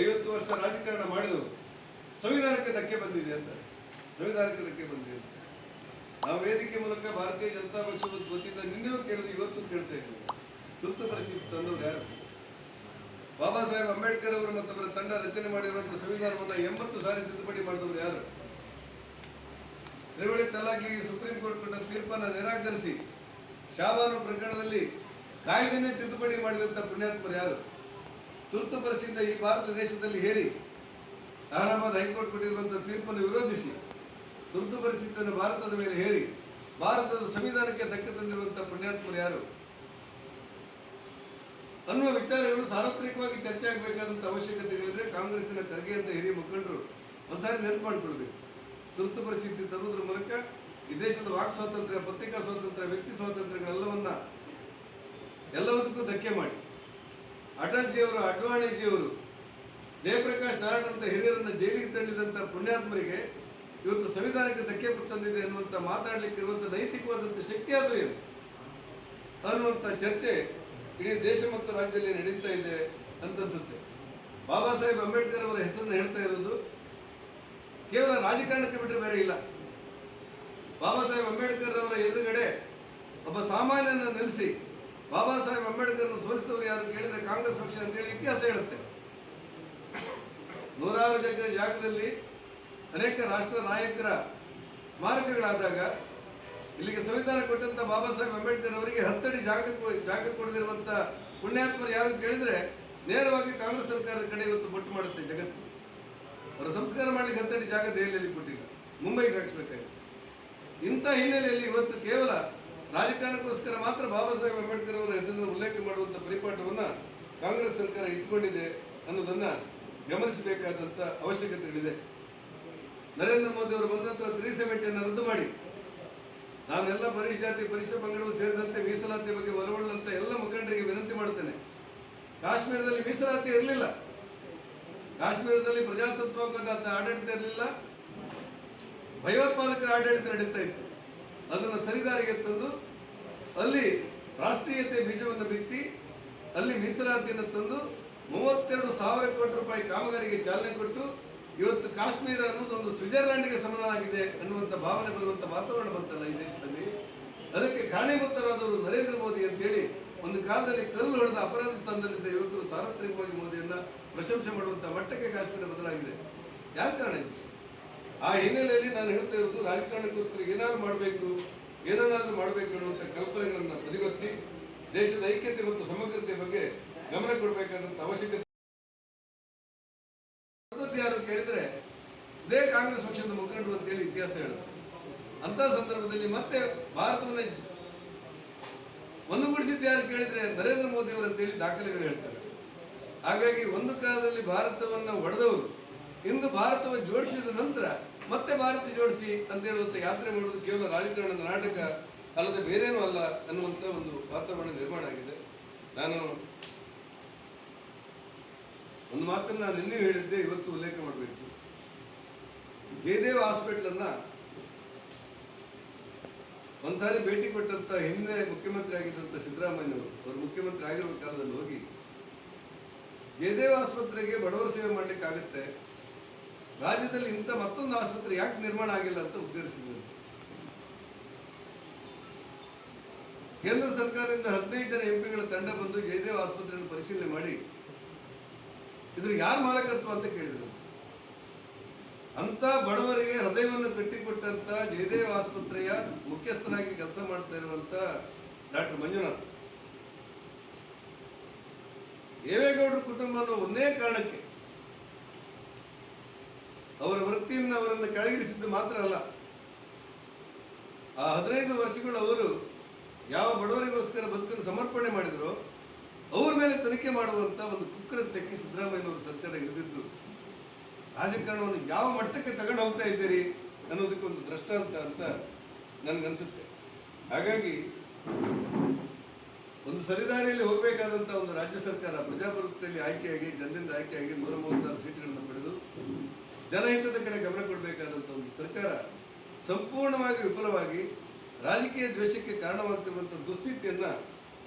ಐವತ್ತು ವರ್ಷ ರಾಜಕಾರಣ ಮಾಡಿದವರು ಸಂವಿಧಾನಕ್ಕೆ ಧಕ್ಕೆ ಬಂದಿದೆ ಅಂತ. ಸಂವಿಧಾನಕ್ಕೆ ಧಕ್ಕೆ ಬಂದಿದೆ ಅಂತ. ನಾವು ವೇದಿಕೆ ಮೂಲಕ ಭಾರತೀಯ ಜನತಾ ಪಕ್ಷದ ಗೊತ್ತಿದ್ದ ನಿನ್ನೆಯೂ ಕೇಳಿದ್ವಿ ಇವತ್ತು ಕೇಳ್ತಾ ಇದ್ದೀವಿ ತುರ್ತು ಪರಿಸ್ಥಿತಿ ತಂದವರು ಯಾರು? ಬಾಬಾ ಸಾಹೇಬ್ ಅಂಬೇಡ್ಕರ್ ಅವರು ಮತ್ತು ಅವರ ತಂಡ ರಚನೆ ಮಾಡಿರುವಂತಹ ಸಂವಿಧಾನವನ್ನು ಎಂಬತ್ತು ಸಾರಿ ತಿದ್ದುಪಡಿ ಮಾಡಿದವರು ಯಾರು? ತ್ರಿವಳಿ ತಲಾಖಿ ಸುಪ್ರೀಂ ಕೋರ್ಟ್ ಕೊಟ್ಟ ತೀರ್ಪನ್ನು ನಿರಾಕರಿಸಿ, ಶಾಬಾನು ಪ್ರಕರಣದಲ್ಲಿ ಕಾಯ್ದೆನೇ ತಿದ್ದುಪಡಿ ಮಾಡಿದಂಥ ಪುಣ್ಯಾತ್ಮರು ಯಾರು? ತುರ್ತು ಪರಿಸ್ಥಿತಿಯಿಂದ ಈ ಭಾರತ ದೇಶದಲ್ಲಿ ಹೇರಿ ಅಲಹಾಬಾದ್ ಹೈಕೋರ್ಟ್ ಕೊಟ್ಟಿರುವಂತಹ ತೀರ್ಪನ್ನು ವಿರೋಧಿಸಿ ತುರ್ತು ಪರಿಸ್ಥಿತಿಯನ್ನು ಭಾರತದ ಮೇಲೆ ಹೇರಿ, ಭಾರತದ ಸಂವಿಧಾನಕ್ಕೆ ಧಕ್ಕೆ ತಂದಿರುವಂತಹ ಪುಣ್ಯಾತ್ಮರು ಯಾರು? ಅನ್ನುವ ವಿಚಾರಗಳು ಸಾರ್ವತ್ರಿಕವಾಗಿ ಚರ್ಚೆ ಆಗಬೇಕಾದಂಥ ಅವಶ್ಯಕತೆಗಳಿದ್ರೆ ಕಾಂಗ್ರೆಸ್ಸಿನ ಖರ್ಗೆ ಅಂತ ಹಿರಿಯ ಮುಖಂಡರು ಒಂದ್ಸಾರಿ ನೆನಪು ಮಾಡಿಕೊಳ್ಬೇಕು. ತುರ್ತು ಪರಿಸ್ಥಿತಿ ತರುವುದರ ಮೂಲಕ ಈ ದೇಶದ ವಾಕ್ ಸ್ವಾತಂತ್ರ್ಯ, ಪತ್ರಿಕಾ ಸ್ವಾತಂತ್ರ್ಯ, ವ್ಯಕ್ತಿ ಸ್ವಾತಂತ್ರ್ಯಗಳೆಲ್ಲವನ್ನ ಎಲ್ಲವುದಕ್ಕೂ ಧಕ್ಕೆ ಮಾಡಿ. ಅಟಲ್ಜಿಯವರು, ಅಡ್ವಾಣಿಜಿಯವರು, ಜಯಪ್ರಕಾಶ್ ನಾರಾಯಣ್ ಅಂತ ಹಿರಿಯರನ್ನ ಜೈಲಿಗೆ ತಳ್ಳಿದಂತ ಪುಣ್ಯಾತ್ಮರಿಗೆ ಇವತ್ತು ಸಂವಿಧಾನಕ್ಕೆ ಧಕ್ಕೆ ತಂದಿದೆ ಅನ್ನುವಂತ ಮಾತಾಡ್ಲಿಕ್ಕೆ ಇರುವಂತ ನೈತಿಕವಾದಂತ ಶಕ್ತಿ ಅದು ಏನು? ಅನ್ನುವಂತ ಚರ್ಚೆ ಇಡೀ ದೇಶ ಮತ್ತು ರಾಜ್ಯದಲ್ಲಿ ನಡೀತಾ ಇದೆ ಅಂತ ಅನ್ಸುತ್ತೆ. ಬಾಬಾ ಸಾಹೇಬ್ ಅಂಬೇಡ್ಕರ್ ಅವರ ಹೆಸರನ್ನು ಹೇಳ್ತಾ ಇರೋದು, ಕೇವಲ ರಾಜಕಾರಣಕ್ಕೆ ಬಿಟ್ಟರೆ ಬೇರೆ ಇಲ್ಲ. ಬಾಬಾ ಸಾಹೇಬ್ ಅಂಬೇಡ್ಕರ್ ಅವರ ಎದುರುಗಡೆ ಒಬ್ಬ ಸಾಮಾನ್ಯನ ನಿಲ್ಲಿಸಿ ಬಾಬಾ ಸಾಹೇಬ್ ಅಂಬೇಡ್ಕರ್ ಸೋಲಿಸಿದವರು ಯಾರು ಕೇಳಿದ್ರೆ ಕಾಂಗ್ರೆಸ್ ಪಕ್ಷ ಅಂತೇಳಿ ಇತಿಹಾಸ ಹೇಳುತ್ತೆ. ನೂರಾರು ಜಗ ಜಾಗದಲ್ಲಿ ಅನೇಕ ರಾಷ್ಟ್ರ ನಾಯಕರ ಸ್ಮಾರಕಗಳಾದಾಗ ಇಲ್ಲಿಗೆ ಸಂವಿಧಾನ ಕೊಟ್ಟಂತ ಬಾಬಾ ಸಾಹೇಬ್ ಅಂಬೇಡ್ಕರ್ ಅವರಿಗೆ ಹತ್ತಡಿ ಜಾಗ ಜಾಗ ಕೊಡದಿರುವಂತ ಪುಣ್ಯಾತ್ಮರು ಯಾರು ಕೇಳಿದ್ರೆ ನೇರವಾಗಿ ಕಾಂಗ್ರೆಸ್ ಸರ್ಕಾರದ ಕಡೆ ಇವತ್ತು ಬೊಟ್ಟು ಮಾಡುತ್ತೆ ಜಗತ್ತು. ಅವರ ಸಂಸ್ಕಾರ ಮಾಡ್ಲಿಕ್ಕೆ ಹತ್ತಡಿ ಜಾಗ ದೆಹಲಿಯಲ್ಲಿ ಕೊಟ್ಟಿಲ್ಲ. ಮುಂಬೈಗೆ ಸಾಗಿಸ್ಬೇಕಾಗಿದೆ ಇಂಥ ಹಿನ್ನೆಲೆಯಲ್ಲಿ ಇವತ್ತು ಕೇವಲ ರಾಜಕಾರಣಕ್ಕೋಸ್ಕರ ಮಾತ್ರ ಬಾಬಾ ಸಾಹೇಬ್ ಅಂಬೇಡ್ಕರ್ ಅವರ ಹೆಸರನ್ನು ಉಲ್ಲೇಖ ಮಾಡುವಂತ ಪರಿಪಾಠವನ್ನ ಕಾಂಗ್ರೆಸ್ ಸರ್ಕಾರ ಇಟ್ಕೊಂಡಿದೆ ಅನ್ನೋದನ್ನ ಗಮನಿಸಬೇಕಾದಂತ ಅವಶ್ಯಕತೆಗಳಿದೆ. ನರೇಂದ್ರ ಮೋದಿ ಅವರು ಬಂದ ನಂತರ ತ್ರೀ ಸೆವೆಂಟಿಯನ್ನು ರದ್ದು ಮಾಡಿ. ನಾನೆಲ್ಲ ಪರಿಶ್ ಜಾತಿ ಪರಿಶಿಷ್ಟ ಪಂಗಡವು ಸೇರಿದಂತೆ ಮೀಸಲಾತಿ ಬಗ್ಗೆ ಒಲವುಳ್ಳಂತ ಎಲ್ಲ ಮುಖಂಡರಿಗೆ ವಿನಂತಿ ಮಾಡುತ್ತೇನೆ. ಕಾಶ್ಮೀರದಲ್ಲಿ ಮೀಸಲಾತಿ ಇರಲಿಲ್ಲ. ಕಾಶ್ಮೀರದಲ್ಲಿ ಪ್ರಜಾತತ್ವವಾದ ಆಡಳಿತ ಇರಲಿಲ್ಲ. ಭಯೋತ್ಪಾದಕರ ಆಡಳಿತ ನಡೀತಾ ಇತ್ತು. ಅದನ್ನು ಸರಿದಾರಿಗೆ ತಂದು ಅಲ್ಲಿ ರಾಷ್ಟ್ರೀಯತೆ ಬೀಜವನ್ನು ಬಿತ್ತಿ ಅಲ್ಲಿ ಮೀಸಲಾತಿಯನ್ನು ತಂದು ಮೂವತ್ತೆರಡು ಸಾವಿರ ಕೋಟಿ ರೂಪಾಯಿ ಕಾಮಗಾರಿಗೆ ಚಾಲನೆ ಕೊಟ್ಟು ಇವತ್ತು ಕಾಶ್ಮೀರ ಅನ್ನೋದು ಒಂದು ಸ್ವಿಟ್ಜರ್ಲ್ಯಾಂಡ್ಗೆ ಸಮನಾಗಿದೆ ಅನ್ನುವಂಥ ಭಾವನೆ ಬರುವಂಥ ವಾತಾವರಣ ಬಂತಲ್ಲ ಈ ದೇಶದಲ್ಲಿ. ಅದಕ್ಕೆ ಕಾರಣೀಭೂತರಾದವರು ನರೇಂದ್ರ ಮೋದಿ ಅಂತೇಳಿ ಒಂದು ಕಾಲದಲ್ಲಿ ಕಲ್ಲು ಹೊಡೆದ ಅಪರಾಧ ಸ್ಥಾನದಲ್ಲಿದ್ದ ಯುವಕರು ಸಾರ್ವತ್ರಿಕವಾಗಿ ಮೋದಿಯನ್ನ ಪ್ರಶಂಸೆ ಮಾಡುವಂಥ ಮಟ್ಟಕ್ಕೆ ಕಾಶ್ಮೀರ ಬದಲಾಗಿದೆ. ಯಾಕೆ ಕಾರಣ ಇದು? ಆ ಹಿನ್ನೆಲೆಯಲ್ಲಿ ನಾನು ಹೇಳ್ತಾ ಇರೋದು ರಾಜಕಾರಣಕ್ಕೋಸ್ಕರ ಏನಾದ್ರು ಮಾಡಬೇಕು ಏನನ್ನಾದ್ರೂ ಮಾಡಬೇಕು ಅನ್ನುವಂಥ ಕಲ್ಪನೆಗಳನ್ನು ಬದಿಗೊತ್ತಿ ದೇಶದ ಐಕ್ಯತೆ ಮತ್ತು ಸಮಗ್ರತೆ ಬಗ್ಗೆ ಗಮನ ಕೊಡಬೇಕಾದಂತ ಅವಶ್ಯಕತೆ. ಯಾರು ಕೇಳಿದ್ರೆ, ಇದೇ ಕಾಂಗ್ರೆಸ್ ಪಕ್ಷದ ಮುಖಂಡರು ಅಂತೇಳಿ ಇತಿಹಾಸ ಹೇಳುತ್ತೆ ಅಂತ ಸಂದರ್ಭದಲ್ಲಿ ಮತ್ತೆ ಭಾರತವನ್ನ ಒಂದುಗೂಡಿಸಿದ್ದು ಯಾರು ಕೇಳಿದ್ರೆ ನರೇಂದ್ರ ಮೋದಿ ಅವರು ಅಂತೇಳಿ ದಾಖಲೆಗಳು ಹೇಳ್ತಾರೆ. ಹಾಗಾಗಿ ಒಂದು ಕಾಲದಲ್ಲಿ ಭಾರತವನ್ನು ಒಡೆದವರು, ಇಂದು ಭಾರತವನ್ನು ಜೋಡಿಸಿದ ನಂತರ ಮತ್ತೆ ಭಾರತ ಜೋಡಿಸಿ ಅಂತ ಹೇಳುವಂತ ಯಾತ್ರೆ ಮಾಡುವುದು ಕೇವಲ ರಾಜಕಾರಣದ ನಾಟಕ ಅಲ್ಲದೆ ಬೇರೇನೂ ಅಲ್ಲ ಅನ್ನುವಂತ ಒಂದು ವಾತಾವರಣ ನಿರ್ಮಾಣ ಆಗಿದೆ. ನಾನು ಒಂದು ಮಾತನ್ನ ನಾನು ನಿನ್ನೆ ಹೇಳಿದ್ದೆ, ಇವತ್ತು ಉಲ್ಲೇಖ ಮಾಡಬೇಕು. ಜಯದೇವ್ ಅನ್ನ ಒಂದ್ಸಾರಿ ಭೇಟಿ ಕೊಟ್ಟಂತ ಹಿಂದೆ ಮುಖ್ಯಮಂತ್ರಿ ಆಗಿದ್ದಂತ ಸಿದ್ದರಾಮಯ್ಯ ಅವರು ಮುಖ್ಯಮಂತ್ರಿ ಆಗಿರುವ ಕಾಲದಲ್ಲಿ ಹೋಗಿ ಜಯದೇವ ಆಸ್ಪತ್ರೆಗೆ ಬಡವರ ಸೇವೆ ಮಾಡ್ಲಿಕ್ಕೆ ಆಗುತ್ತೆ ರಾಜ್ಯದಲ್ಲಿ ಇಂಥ ಮತ್ತೊಂದು ಆಸ್ಪತ್ರೆ ಯಾಕೆ ನಿರ್ಮಾಣ ಆಗಿಲ್ಲ ಅಂತ ಉದ್ಗರಿಸಿದ್ರು ಕೇಂದ್ರ ಸರ್ಕಾರದಿಂದ ಹದಿನೈದು ಜನ ಎಂಪಿಗಳ ತಂಡ ಬಂದು ಜಯದೇವ್ ಆಸ್ಪತ್ರೆಯನ್ನು ಪರಿಶೀಲನೆ ಮಾಡಿ ಇದ್ರ ಯಾರ ಮಾಲಕತ್ವ ಅಂತ ಕೇಳಿದರು. ಅಂತ ಬಡವರಿಗೆ ಹೃದಯವನ್ನು ಕಟ್ಟಿಕೊಟ್ಟಂತ ಜಯದೇವ್ ಆಸ್ಪತ್ರೆಯ ಮುಖ್ಯಸ್ಥನಾಗಿ ಕೆಲಸ ಮಾಡ್ತಾ ಇರುವಂತ ಡಾಕ್ಟರ್ ಮಂಜುನಾಥ್. ದೇವೇಗೌಡರ ಕುಟುಂಬ ಅನ್ನೋ ಒಂದೇ ಕಾರಣಕ್ಕೆ ಅವರ ವೃತ್ತಿಯನ್ನು ಅವರನ್ನು ಕೆಳಗಿಳಿಸಿದ್ದು ಮಾತ್ರ ಅಲ್ಲ. ಆ ಹದಿನೈದು ವರ್ಷಗಳು ಅವರು ಯಾವ ಬಡವರಿಗೋಸ್ಕರ ಬದುಕನ್ನು ಸಮರ್ಪಣೆ ಮಾಡಿದ್ರು, ಅವ್ರ ಮೇಲೆ ತನಿಖೆ ಮಾಡುವಂತ ಒಂದು ಕುಕ್ಕರತ್ಯಕ್ಕೆ ಸಿದ್ದರಾಮಯ್ಯನವರು ಸರ್ಕಾರ ಹಿಡಿದಿದ್ದು, ರಾಜಕಾರಣವನ್ನು ಯಾವ ಮಟ್ಟಕ್ಕೆ ತಗೊಂಡು ಹೋಗ್ತಾ ಇದ್ದೀರಿ ಅನ್ನೋದಕ್ಕೆ ಒಂದು ದೃಷ್ಟಾಂತ ಅಂತ ನನಗನ್ಸುತ್ತೆ. ಹಾಗಾಗಿ ಒಂದು ಸರಿದಾರಿಯಲ್ಲಿ ಹೋಗಬೇಕಾದಂತ ಒಂದು ರಾಜ್ಯ ಸರ್ಕಾರ ಪ್ರಜಾಪ್ರಭುತ್ವದಲ್ಲಿ ಆಯ್ಕೆಯಾಗಿ, ಜನರಿಂದ ಆಯ್ಕೆಯಾಗಿ ನೂರ ಮೂವತ್ತಾರು ಸೀಟ್ಗಳನ್ನು ಪಡೆದು ಜನಹಿತದ ಕಡೆ ಗಮನ ಕೊಡಬೇಕಾದಂಥ ಒಂದು ಸರ್ಕಾರ ಸಂಪೂರ್ಣವಾಗಿ ವಿಫಲವಾಗಿ ರಾಜಕೀಯ ದ್ವೇಷಕ್ಕೆ ಕಾರಣವಾಗ್ತಿರುವಂಥ ದುಸ್ಥಿತಿಯನ್ನ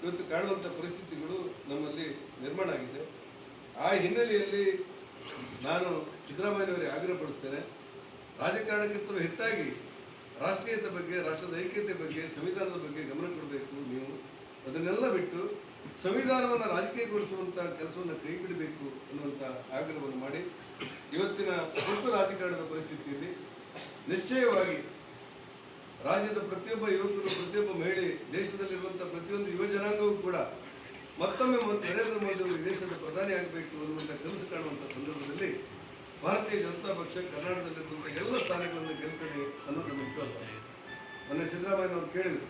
ಇವತ್ತು ಕಾಣುವಂಥ ಪರಿಸ್ಥಿತಿಗಳು ನಮ್ಮಲ್ಲಿ ನಿರ್ಮಾಣ ಆಗಿದೆ. ಆ ಹಿನ್ನೆಲೆಯಲ್ಲಿ ನಾನು ಸಿದ್ದರಾಮಯ್ಯನವರಿಗೆ ಆಗ್ರಹಪಡಿಸ್ತೇನೆ ರಾಜಕಾರಣಕ್ಕಿಂತಲೂ ಹೆಚ್ಚಾಗಿ ರಾಷ್ಟ್ರೀಯತೆ ಬಗ್ಗೆ, ರಾಷ್ಟ್ರದ ಐಕ್ಯತೆ ಬಗ್ಗೆ, ಸಂವಿಧಾನದ ಬಗ್ಗೆ ಗಮನ ಕೊಡಬೇಕು ನೀವು. ಅದನ್ನೆಲ್ಲ ಬಿಟ್ಟು ಸಂವಿಧಾನವನ್ನು ರಾಜಕೀಯಗೊಳಿಸುವಂಥ ಕೆಲಸವನ್ನು ಕೈಬಿಡಬೇಕು ಅನ್ನುವಂಥ ಆಗ್ರಹವನ್ನು ಮಾಡಿ ಇವತ್ತಿನ ತುರ್ತು ರಾಜಕಾರಣದ ಪರಿಸ್ಥಿತಿಯಲ್ಲಿ ನಿಶ್ಚಯವಾಗಿ ರಾಜ್ಯದ ಪ್ರತಿಯೊಬ್ಬ ಯುವಕರು, ಪ್ರತಿಯೊಬ್ಬ ಮಹಿಳೆ ದೇಶದಲ್ಲಿರುವಂತಹ ಪ್ರತಿಯೊಂದು ಯುವ ಜನಾಂಗವೂ ಕೂಡ ಮತ್ತೊಮ್ಮೆ ನರೇಂದ್ರ ಮೋದಿ ಅವರು ದೇಶದ ಪ್ರಧಾನಿ ಆಗಬೇಕು ಅನ್ನುವಂಥ ಕನಸು ಕಾಣುವಂಥ ಸಂದರ್ಭದಲ್ಲಿ ಭಾರತೀಯ ಜನತಾ ಪಕ್ಷ ಕರ್ನಾಟಕದಲ್ಲಿರುವಂಥ ಎಲ್ಲ ಸ್ಥಾನಗಳನ್ನು ಗೆಲ್ತದೆ ಅನ್ನೋದು ನನ್ನ ವಿಶ್ವಾಸ. ಮೊನ್ನೆ ಸಿದ್ದರಾಮಯ್ಯನವರು ಕೇಳಿದ್ರು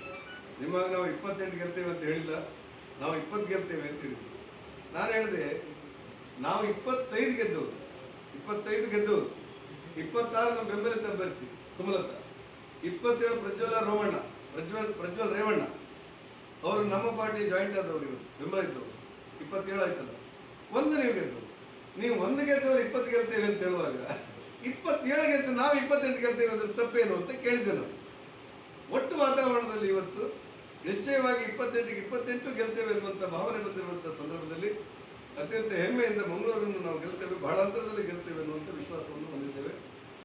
ನಿಮಗೆ ನಾವು ಇಪ್ಪತ್ತೆಂಟು ಗೆಲ್ತೇವೆ ಅಂತ ಹೇಳಿಲ್ಲ, ನಾವು ಇಪ್ಪತ್ತು ಗೆಲ್ತೇವೆ ಅಂತ ಹೇಳಿದ್ರು. ನಾನು ಹೇಳಿದೆ, ನಾವು ಇಪ್ಪತ್ತೈದು ಗೆದ್ದವರು. ಇಪ್ಪತ್ತೈದು ಗೆದ್ದವರು ಇಪ್ಪತ್ತಾರು ನಮ್ಮ ಬೆಂಬಲಿತ ಅಭ್ಯರ್ಥಿ ಸುಮಲತಾ, ಇಪ್ಪತ್ತೇಳು ಪ್ರಜ್ವಲ ರೋಮಣ್ಣ, ಪ್ರಜ್ವಲ್ ಪ್ರಜ್ವಲ್ ರೇವಣ್ಣ. ಅವರು ನಮ್ಮ ಪಾರ್ಟಿ ಜಾಯಿಂಟ್ ಆದವರು ಇವರು, ಬೆಂಬಲ ಇದ್ದವರು. ಇಪ್ಪತ್ತೇಳು ಆಯ್ತಲ್ಲ. ಒಂದು ನೀವು ಗೆದ್ದವರು ನೀವು ಒಂದು ಗೆದ್ದವರು ಇಪ್ಪತ್ತು ಗೆಲ್ತೇವೆ ಅಂತ ಹೇಳುವಾಗ, ಇಪ್ಪತ್ತೇಳು ಗೆದ್ದು ನಾವು ಇಪ್ಪತ್ತೆಂಟು ಗೆಲ್ತೇವೆ ಅಂದ್ರೆ ತಪ್ಪೇನು ಅಂತ ಕೇಳಿದ್ದೆ ನಾವು ಒಟ್ಟು ವಾತಾವರಣದಲ್ಲಿ ಇವತ್ತು ನಿಶ್ಚಯವಾಗಿ ಇಪ್ಪತ್ತೆಂಟಿಗೆ ಇಪ್ಪತ್ತೆಂಟು ಗೆಲ್ತೇವೆ ಎನ್ನುವಂಥ ಭಾವನೆ ಬಂದಿರುವಂಥ ಸಂದರ್ಭದಲ್ಲಿ ಅತ್ಯಂತ ಹೆಮ್ಮೆಯಿಂದ ಮಂಗಳೂರನ್ನು ನಾವು ಗೆಲ್ತೇವೆ ಬಹಳ ಅಂತರದಲ್ಲಿ ಗೆಲ್ತೇವೆ ಅನ್ನುವಂಥ ವಿಶ್ವಾಸವನ್ನು ಹೊಂದಿದ್ದೇವೆ.